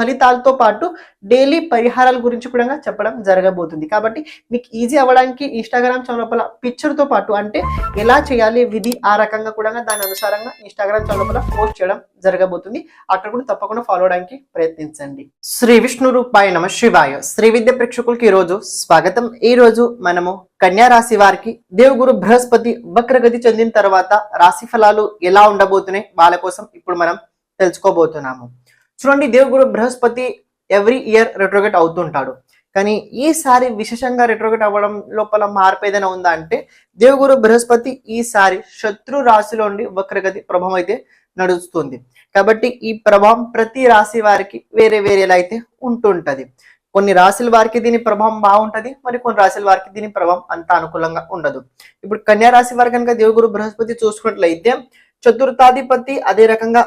ఫలితాలతో పాటు డైలీ పరిహారాల గురించి కూడా చెప్పడం జరగబోతుంది. కాబట్టి మీకు ఈజీ అవ్వడానికి ఇన్స్టాగ్రామ్ ఛానల్ లోపల తో పాటు అంటే ఎలా చేయాలి విధి ఆ రకంగా కూడా దాని అనుసారంగా ఇన్స్టాగ్రామ్ ఛానల్ లోపల పోస్ట్ చేయడం జరగబోతుంది. అక్కడ కూడా తప్పకుండా ఫాలో అవడానికి ప్రయత్నించండి. శ్రీ విష్ణు రూపాయ నమ శివాయ. శ్రీ విద్య ప్రేక్షకులకి ఈ రోజు స్వాగతం. ఈ రోజు మనము కన్యా రాశి వారికి దేవుగురు బృహస్పతి వక్రగతి చెందిన తర్వాత రాశి ఫలాలు ఎలా ఉండబోతున్నాయి వాళ్ళ కోసం ఇప్పుడు మనం తెలుసుకోబోతున్నాము. చూడండి దేవుగురు బృహస్పతి ఎవ్రీ ఇయర్ రెట్రోగేట్ అవుతుంటాడు. కానీ ఈసారి విశేషంగా రెట్రోగేట్ అవ్వడం లోపల మార్పు ఏదైనా ఉందా అంటే దేవుగురు బృహస్పతి ఈసారి శత్రు రాశిలో ఉండి వక్రగతి ప్రభావం అయితే నడుస్తుంది. కాబట్టి ఈ ప్రభావం ప్రతి రాశి వారికి వేరే వేరేలా అయితే ఉంటుంటది. కొన్ని రాశుల వారికి దీని ప్రభావం బాగుంటది మరి కొన్ని రాశుల వారికి దీని ప్రభావం అంత అనుకూలంగా ఉండదు. ఇప్పుడు కన్యా రాశి వారి కనుక దేవుగురు బృహస్పతి చూసుకున్నట్లయితే చతుర్థాధిపతి అదే రకంగా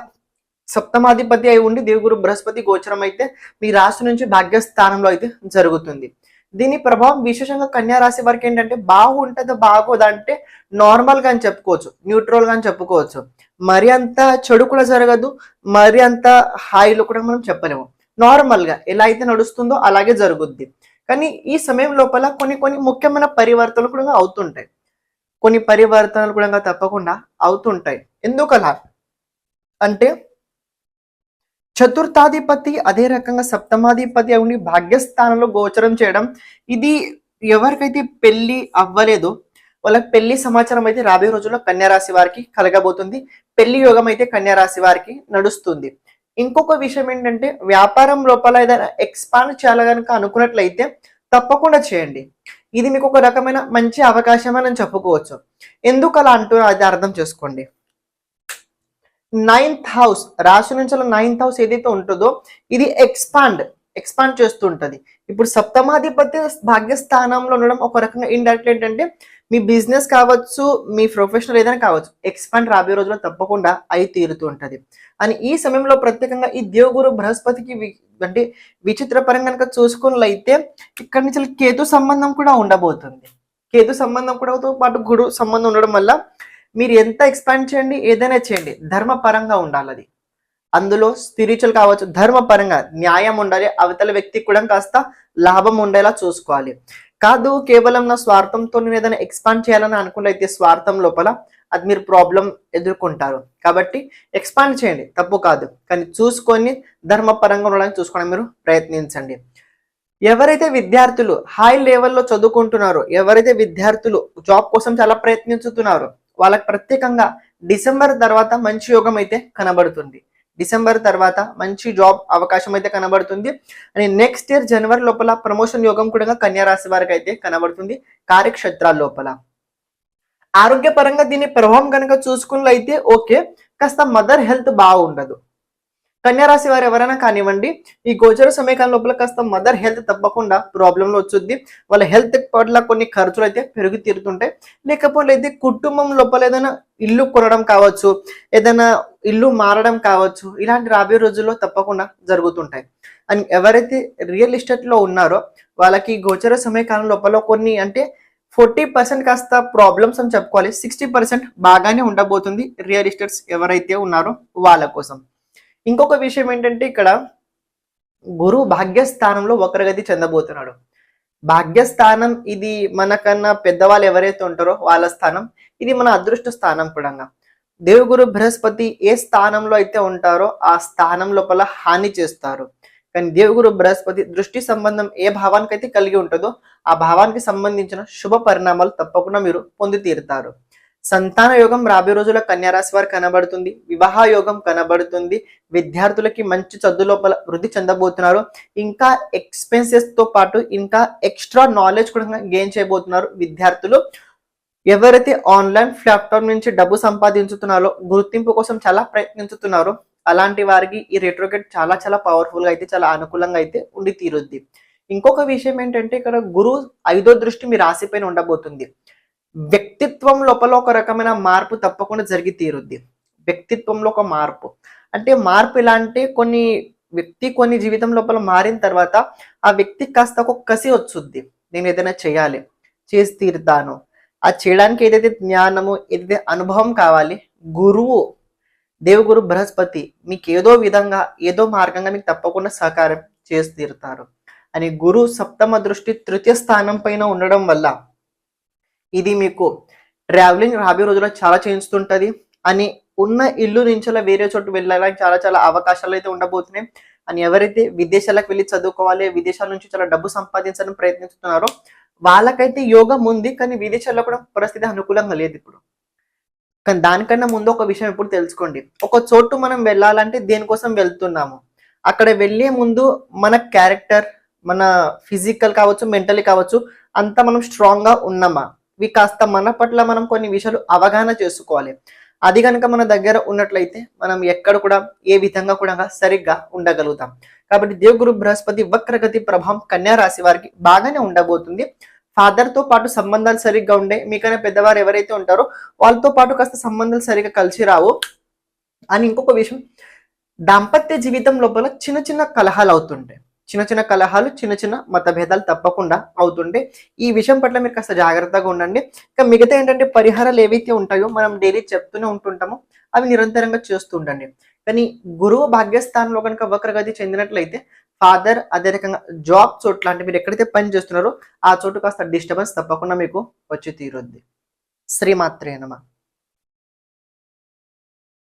సప్తమాధిపతి అయి ఉండి దేవుగురు బృహస్పతి గోచరం అయితే మీ రాశి నుంచి భాగ్యస్థానంలో అయితే జరుగుతుంది. దీని ప్రభావం విశేషంగా కన్యా రాశి వారికి ఏంటంటే బాగుంటుందో బాగోదా అంటే నార్మల్గా అని చెప్పుకోవచ్చు న్యూట్రల్గా అని చెప్పుకోవచ్చు. మరి అంత చెడు కూడా జరగదు మరి అంత హాయిలో కూడా మనం చెప్పలేము. నార్మల్గా ఎలా అయితే నడుస్తుందో అలాగే జరుగుద్ది. కానీ ఈ సమయం లోపల కొన్ని కొన్ని ముఖ్యమైన పరివర్తనలు కూడా అవుతుంటాయి. కొన్ని పరివర్తనలు కూడా తప్పకుండా అవుతుంటాయి. ఎందుకలా? అంటే చతుర్థాధిపతి అదే రకంగా సప్తమాధిపతి ఉండి భాగ్యస్థానంలో గోచరం చేయడం. ఇది ఎవరికైతే పెళ్ళి అవ్వలేదో వాళ్ళకి పెళ్ళి సమాచారం అయితే రాబోయే రోజుల్లో కన్యారాశి వారికి కలగబోతుంది. పెళ్ళి యోగం అయితే కన్యారాశి వారికి నడుస్తుంది. ఇంకొక విషయం ఏంటంటే వ్యాపారం లోపల ఏదైనా ఎక్స్పాండ్ చేయాలి కనుక అనుకున్నట్లయితే తప్పకుండా చేయండి. ఇది మీకు ఒక రకమైన మంచి అవకాశం అని చెప్పుకోవచ్చు ఎందుకు అలా అంటూ అది అర్థం చేసుకోండి. నైన్త్ హౌస్ రాశి నుంచి నైన్త్ హౌస్ ఏదైతే ఉంటుందో ఇది ఎక్స్పాండ్ ఎక్స్పాండ్ చేస్తూ ఉంటుంది ఇప్పుడు సప్తమాధిపతి భాగ్యస్థానంలో ఉండడం ఒక రకంగా ఇండైరెక్ట్ ఏంటంటే మీ బిజినెస్ కావచ్చు మీ ప్రొఫెషనల్ ఏదైనా కావచ్చు ఎక్స్పాండ్ రాబోయే రోజుల్లో తప్పకుండా అయి తీరుతూ ఉంటది అని ఈ సమయంలో ప్రత్యేకంగా ఈ దేవగురు బృహస్పతికి అంటే విచిత్ర పరంగా కనుక చూసుకున్నట్లయితే ఇక్కడి నుంచి కేతు సంబంధం కూడా ఉండబోతుంది. కేతు సంబంధం కూడా తో పాటు గురు సంబంధం ఉండడం వల్ల మీరు ఎంత ఎక్స్పాండ్ చేయండి ఏదైనా చేయండి ధర్మపరంగా ఉండాలి అది. అందులో స్పిరిచువల్ కావచ్చు ధర్మపరంగా న్యాయం ఉండాలి అవతల వ్యక్తికి కూడా కాస్త లాభం ఉండేలా చూసుకోవాలి. కాదు కేవలం నా స్వార్థంతో నేను ఏదైనా ఎక్స్పాండ్ చేయాలని అనుకున్నైతే స్వార్థం లోపల అది మీరు ప్రాబ్లం ఎదుర్కొంటారు. కాబట్టి ఎక్స్పాండ్ చేయండి తప్పు కాదు. కానీ చూసుకొని ధర్మపరంగా ఉండడానికి చూసుకోవడం మీరు ప్రయత్నించండి. ఎవరైతే విద్యార్థులు హై లెవెల్లో చదువుకుంటున్నారో ఎవరైతే విద్యార్థులు జాబ్ కోసం చాలా ప్రయత్నించుతున్నారో వాళ్ళకి ప్రత్యేకంగా డిసెంబర్ తర్వాత మంచి యోగం అయితే కనబడుతుంది. డిసెంబర్ తర్వాత మంచి జాబ్ అవకాశం అయితే కనబడుతుంది. అండ్ నెక్స్ట్ ఇయర్ జనవరి లోపల ప్రమోషన్ యోగం కూడా కన్యారాశి వారికి అయితే కనబడుతుంది. కార్యక్షేత్రాల లోపల. ఆరోగ్యపరంగా దీని ప్రభావం కనుక చూసుకున్నట్లయితే ఓకే. కాస్త మదర్ హెల్త్ బాగుండదు. కన్యారాశి వారు ఎవరైనా కానివ్వండి ఈ గోచర సమయకాలం లోపల కాస్త మదర్ హెల్త్ తప్పకుండా ప్రాబ్లంలో వచ్చుద్ది. వాళ్ళ హెల్త్ పట్ల కొన్ని ఖర్చులు అయితే పెరుగు తీరుతుంటాయి. లేకపోతే అయితే కుటుంబం లోపల ఏదైనా ఇల్లు కొనడం కావచ్చు ఏదైనా ఇల్లు మారడం కావచ్చు ఇలాంటి రాబోయే రోజుల్లో తప్పకుండా జరుగుతుంటాయి. అండ్ ఎవరైతే రియల్ ఎస్టేట్లో ఉన్నారో వాళ్ళకి గోచర సమయకాలం లోపల కొన్ని అంటే ఫోర్టీ పర్సెంట్ కాస్త ప్రాబ్లమ్స్ అని చెప్పుకోవాలి. సిక్స్టీ పర్సెంట్ బాగానే ఉండబోతుంది రియల్ ఎస్టేట్స్ ఎవరైతే ఉన్నారో వాళ్ళ కోసం. ఇంకొక విషయం ఏంటంటే ఇక్కడ గురు భాగ్యస్థానంలో వక్రగతి చెందబోతున్నాడు. భాగ్యస్థానం ఇది మనకన్నా పెద్దవాళ్ళు ఎవరైతే ఉంటారో వాళ్ళ స్థానం ఇది మన అదృష్ట స్థానం కూడా దేవుగురు బృహస్పతి ఏ స్థానంలో అయితే ఉంటారో ఆ స్థానం లోపల హాని చేస్తారు. కానీ దేవుగురు బృహస్పతి దృష్టి సంబంధం ఏ భావానికి అయితే కలిగి ఉంటుందో ఆ భావానికి సంబంధించిన శుభ పరిణామాలు తప్పకుండా మీరు పొంది తీరుతారు. సంతాన యోగం రాబోయే రోజుల కన్యారాశి వారు కనబడుతుంది. వివాహ యోగం కనబడుతుంది. విద్యార్థులకి మంచి చదువు లోపల వృద్ధి చెందబోతున్నారు. ఇంకా ఎక్స్పెన్సెస్తో పాటు ఇంకా ఎక్స్ట్రా నాలెడ్జ్ కూడా గెయిన్ చేయబోతున్నారు. విద్యార్థులు ఎవరైతే ఆన్లైన్ ప్లాట్ఫామ్ నుంచి డబ్బు సంపాదించుతున్నారో గుర్తింపు కోసం చాలా ప్రయత్నించుతున్నారో. అలాంటి వారికి ఈ రెట్రోగేట్ చాలా చాలా పవర్ఫుల్గా అయితే చాలా అనుకూలంగా అయితే ఉండి తీరుద్ది. ఇంకొక విషయం ఏంటంటే ఇక్కడ గురువు ఐదో దృష్టి మీ రాశిపైన ఉండబోతుంది. వ్యక్తిత్వం లోపల ఒక రకమైన మార్పు తప్పకుండా జరిగి తీరుద్ది. వ్యక్తిత్వంలో ఒక మార్పు. అంటే మార్పు ఎలా అంటే కొన్ని వ్యక్తి కొన్ని జీవితం లోపల మారిన తర్వాత ఆ వ్యక్తి కాస్త ఒక కసి వచ్చుద్ది. నేను ఏదైనా చేయాలి చేసి తీరుతాను. ఆ చేయడానికి ఏదైతే జ్ఞానము ఏదైతే అనుభవం కావాలి గురువు దేవగురు బృహస్పతి మీకు ఏదో విధంగా ఏదో మార్గంగా మీకు తప్పకుండా సహకారం చేసి తీరుతారు. అని గురు సప్తమ దృష్టి తృతీయ స్థానం పైన ఉండడం వల్ల ఇది మీకు ట్రావెలింగ్ రాబోయే రోజుల్లో చాలా చేయించుతుంటుంది అని ఉన్న ఇల్లు నుంచి అలా వేరే చోటు వెళ్ళడానికి చాలా చాలా అవకాశాలు అయితే ఉండబోతున్నాయి. అని ఎవరైతే విదేశాలకు వెళ్ళి చదువుకోవాలి విదేశాల నుంచి చాలా డబ్బు సంపాదించాలని ప్రయత్నిస్తున్నారో వాళ్ళకైతే యోగం ఉంది. కానీ విదేశాల్లో కూడా పరిస్థితి అనుకూలంగా లేదు ఇప్పుడు. కానీ దానికన్నా ముందు ఒక విషయం ఇప్పుడు తెలుసుకోండి. ఒక చోటు మనం వెళ్ళాలంటే దేనికోసం వెళ్తున్నాము? అక్కడ వెళ్ళే ముందు మన క్యారెక్టర్ మన ఫిజికల్ కావచ్చు మెంటలీ కావచ్చు అంతా మనం స్ట్రాంగ్గా ఉన్నామా? ఇవి కాస్త మన పట్ల మనం కొన్ని విషయాలు అవగాహన చేసుకోవాలి. అది కనుక మన దగ్గర ఉన్నట్లయితే మనం ఎక్కడ కూడా ఏ విధంగా కూడా సరిగ్గా ఉండగలుగుతాం. కాబట్టి దేవగురు బృహస్పతి వక్రగతి ప్రభావం కన్యా రాశి వారికి బాగానే ఉండబోతుంది. ఫాదర్తో పాటు సంబంధాలు సరిగ్గా ఉండే మీకైనా పెద్దవారు ఎవరైతే ఉంటారో వాళ్ళతో పాటు కాస్త సంబంధాలు సరిగ్గా కలిసి రావు. అని ఇంకొక విషయం దాంపత్య జీవితం లోపల చిన్న చిన్న కలహాలు అవుతుంటాయి. చిన్న చిన్న కలహాలు చిన్న చిన్న మతభేదాలు తప్పకుండా అవుతుండే. ఈ విషయం పట్ల మీరు కాస్త జాగ్రత్తగా ఉండండి. ఇంకా మిగతా ఏంటంటే పరిహారాలు ఏవైతే ఉంటాయో మనం డైలీ చెప్తూనే ఉంటుంటామో అవి నిరంతరంగా చేస్తూ ఉండండి. కానీ గురువు భాగ్యస్థానంలో కనుక వక్రగతి చెందినట్లయితే ఫాదర్ అదే రకంగా జాబ్ చోట్ల అంటే మీరు ఎక్కడైతే పని చేస్తున్నారో ఆ చోటు కాస్త డిస్టర్బెన్స్ తప్పకుండా మీకు వచ్చి తీరుద్ది. శ్రీమాత్రే నమ.